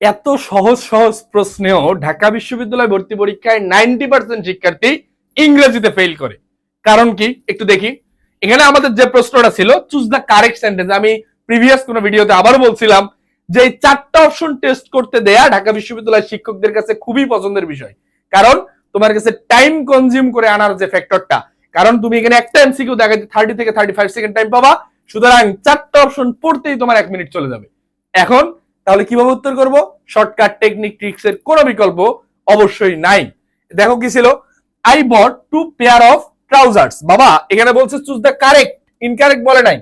এত সহজ সহজ প্রশ্নেও ঢাকা বিশ্ববিদ্যালয় ভর্তি পরীক্ষায় নাইনটি পার্সেন্ট শিক্ষার্থী ইংরেজিতে ফেল করে। কারণ কি? একটু দেখি। এখানে আমাদের যে প্রশ্নটা ছিল চুজ দ্য কারেক্ট সেন্টেন্স আমি প্রিভিয়াস কোনো ভিডিওতে আবারও বলছিলাম যে চারটা অপশন টেস্ট করতে দেয়া ঢাকা বিশ্ববিদ্যালয়ের শিক্ষকদের কাছে খুবই পছন্দের বিষয়। কারণ তোমার কাছে টাইম কনজিউম করে আনার যে ফ্যাক্টরটা কারণ তুমি এখানে একটা এমসিকিউ দেখা যায় থার্টি থেকে থার্টি ফাইভ সেকেন্ড টাইম পাবা, সুতরাং চারটা অপশন পড়তেই তোমার এক মিনিট চলে যাবে। এখন তাহলে কীভাবে উত্তর করব? শর্টকাট টেকনিক ট্রিক্স এর কোনো বিকল্প অবশ্যই নাই। দেখো কি ছিল? I bought two pair of trousers বাবা, এখানে বলছে চুজ দ্য কারেক্ট ইনকারেক্ট বলে নাই।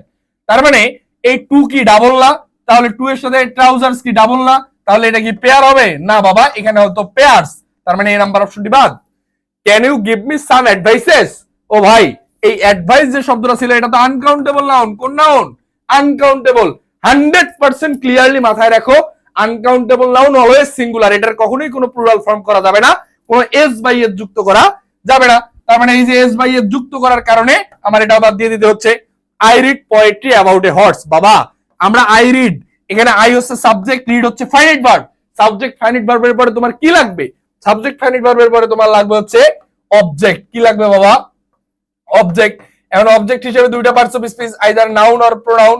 তার মানে এই টু কি ডাবল না? তাহলে টু এর সাথে ট্রাউজার্স কি ডাবল না? তাহলে এটা কি পেয়ার হবে? না বাবা, এখানে হয়তো পেয়ার্স তার মানে এই নাম্বার অপশনটি বাদ। Can you give me some advices ও ভাই, এই অ্যাডভাইস যে শব্দটা ছিল, এটা তো আনকাউন্টেবল নাউন কোন noun uncountable hundred percent clearly মাথায় রাখো আনকাউন্টেবল নাউন অলওয়েজ সিঙ্গুলার এটার কখনোই কোনো প্লুরাল ফর্ম করা যাবে না, কোনো এস বাই এর যুক্ত করা যাবে না। তার মানে এই যে এস বাই এর যুক্ত করার কারণে আমার এটা বাদ দিয়ে দিতে হচ্ছে I read poetry about a horse বাবা, আমরা আই রিড এখানে আই হচ্ছে সাবজেক্ট রিড হচ্ছে ফাইনাইট ভার্ব সাবজেক্ট ফাইনাইট ভার্বের পরে তোমার কি লাগবে? সাবজেক্ট ফাইনাইট ভার্বের পরে তোমার লাগবে হচ্ছে অবজেক্ট কি লাগবে বাবা? অবজেক্ট এখন অবজেক্ট হিসেবে দুইটা parts of speech either noun or pronoun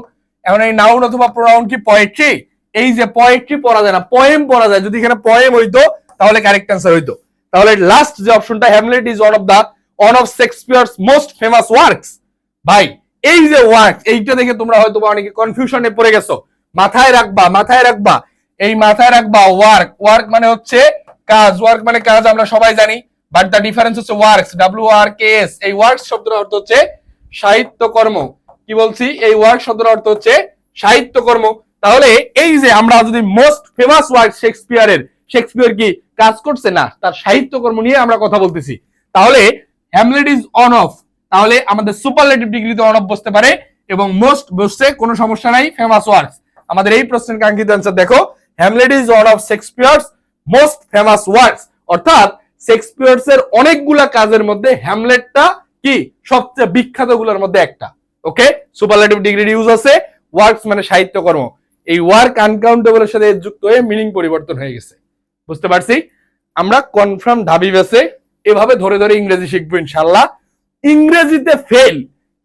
এখন এই নাউন অথবা প্রোনাউন কি পোয়েট্রি এই যে পোয়েট্রি পড়া যায় না পোয়েম পড়া যায়। যদি এখানে পোয়েম হইতো, তাহলে কারেক্ট অ্যান্সার হইতো। তাহলে লাস্ট যে অপশনটা Hamlet is one of the one of Shakespeare's most famous works ভাই, এই যে ওয়ার্ক এইটা দেখে তোমরা হয়তো অনেকে কনফিউশনে পড়ে গেছো। মাথায় রাখবা মাথায় রাখবা। এই মাথায় রাখবা ওয়ার্ক ওয়ার্ক মানে হচ্ছে কাজ। ওয়ার্ক মানে কাজ, আমরা সবাই জানি। বাট দ্য ডিফারেন্স হচ্ছে works W R K S এই ওয়ার্কস শব্দের অর্থ হচ্ছে সাহিত্যকর্ম। কি বলছি? এই ওয়ার্ক শব্দের অর্থ হচ্ছে সাহিত্যকর্ম। তাহলে এই যে আমরা যদি মোস্ট ফেমাস ওয়ার্ক শেক্সপিয়ারের, শেক্সপিয়ার কি কাজ করছে না? তার সাহিত্যকর্ম নিয়ে আমরা কথা বলতেছি। তাহলে হ্যামলেট ইজ অন অফ তাহলে আমাদের সুপারলেটিভ ডিগ্রিতে অন অফ বসতে পারে এবং মোস্ট বসছে কোনো সমস্যা নাই ফেমাস ওয়ার্কস আমাদের এই প্রশ্নের কাঙ্ক্ষিত অ্যান্সার দেখো। Hamlet is one of Shakespeare's most famous works অর্থাৎ শেক্সপিয়ার্স এর অনেকগুলা কাজের মধ্যে হ্যামলেটটা কি সবচেয়ে বিখ্যাতগুলোর মধ্যে একটা। ওকে সুপারলেটিভ ডিগ্রির ইউজ আছে ওয়ার্কস মানে সাহিত্যকর্ম। এই ওয়ার্ক আনকাউন্টেবলের সাথে যুক্ত হয়ে মিনিং পরিবর্তন হয়ে গেছে। বুঝতে পারছি? আমরা কনফার্ম ঢাবি বেসে এভাবে ধরে ধরে ইংরেজি শিখব ইনশাল্লাহ। ইংরেজিতে ফেল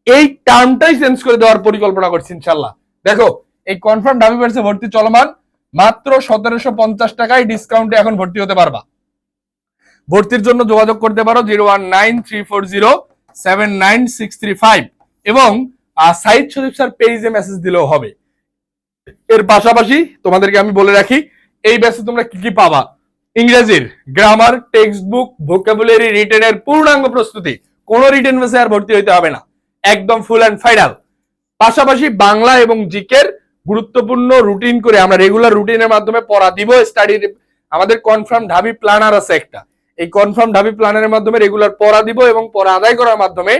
এই টার্মটাই চেঞ্জ করে দেওয়ার পরিকল্পনা করছি ইনশাল্লাহ। দেখো, এই কনফার্ম ঢাবি বেসে ভর্তি চলমান, মাত্র সতেরোশো পঞ্চাশ টাকায় ডিসকাউন্টে এখন ভর্তি হতে পারবা। ভর্তির জন্য যোগাযোগ করতে পারো zero one nine three four zero seven nine six three five এবং সাইদ শরীফ স্যার পেজে মেসেজ দিলেও হবে। এর পাশাপাশি তোমাদেরকে আমি বলে রাখি, এই ব্যাচে তোমরা কি কি পাবা? ইংরেজির গ্রামার টেক্সট বুক ভোকাবুলারি রিটেনের পূর্ণাঙ্গ প্রস্তুতি। কোনো রিটেন বেসে আর ভর্তি হইতে হবে না। একদম ফুল অ্যান্ড ফাইনাল পাশাপাশি বাংলা এবং জিকের গুরুত্বপূর্ণ রুটিন করে আমরা রেগুলার রুটিনের মাধ্যমে পড়া দিব। স্টাডি আমাদের কনফার্ম ঢাবি প্ল্যানার আছে একটা। এই কনফার্ম ঢাবি প্ল্যানারের মাধ্যমে রেগুলার পড়া দিব এবং পড়া আদায় করার মাধ্যমে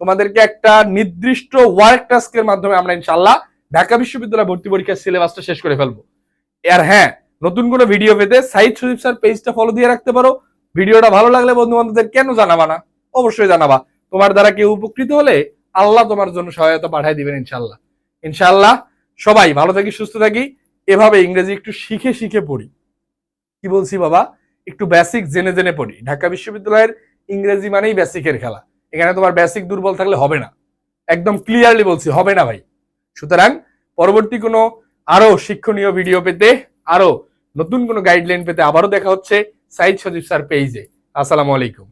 তোমাদেরকে একটা নির্দিষ্ট ওয়ার্ক টাস্কের মাধ্যমে আমরা ইনশাল্লাহ ঢাকা বিশ্ববিদ্যালয় ভর্তি পরীক্ষার সিলেবাসটা শেষ করে ফেলব। আর হ্যাঁ নতুন কোনো ভিডিও পেতে সাইদ শরীফ স্যার পেজটা ফলো দিয়ে রাখতে পারো। ভিডিওটা ভালো লাগলে বন্ধু বান্ধবদের কেন জানাবা না? অবশ্যই জানাবা। তোমার দ্বারা কেউ উপকৃত হলে আল্লাহ তোমার জন্য সহায়তা পাঠাই দিবেন ইনশাল্লাহ ইনশাল্লাহ সবাই ভালো থাকি, সুস্থ থাকি। এভাবে ইংরেজি একটু শিখে শিখে পড়ি। কি বলছি বাবা? একটু বেসিক জেনে জেনে পড়ি। ঢাকা বিশ্ববিদ্যালয়ের ইংরেজি মানেই বেসিকের খেলা। এখানে তোমার বেসিক দুর্বল থাকলে হবে না। একদম ক্লিয়ারলি বলছি, হবে না ভাই। সুতরাং পরবর্তী কোনো আরও শিক্ষণীয় ভিডিও পেতে আরও নতুন কোনো গাইডলাইন পেতে আবারও দেখা হচ্ছে সাইদ সজীব স্যার পেইজে আসসালামু আলাইকুম।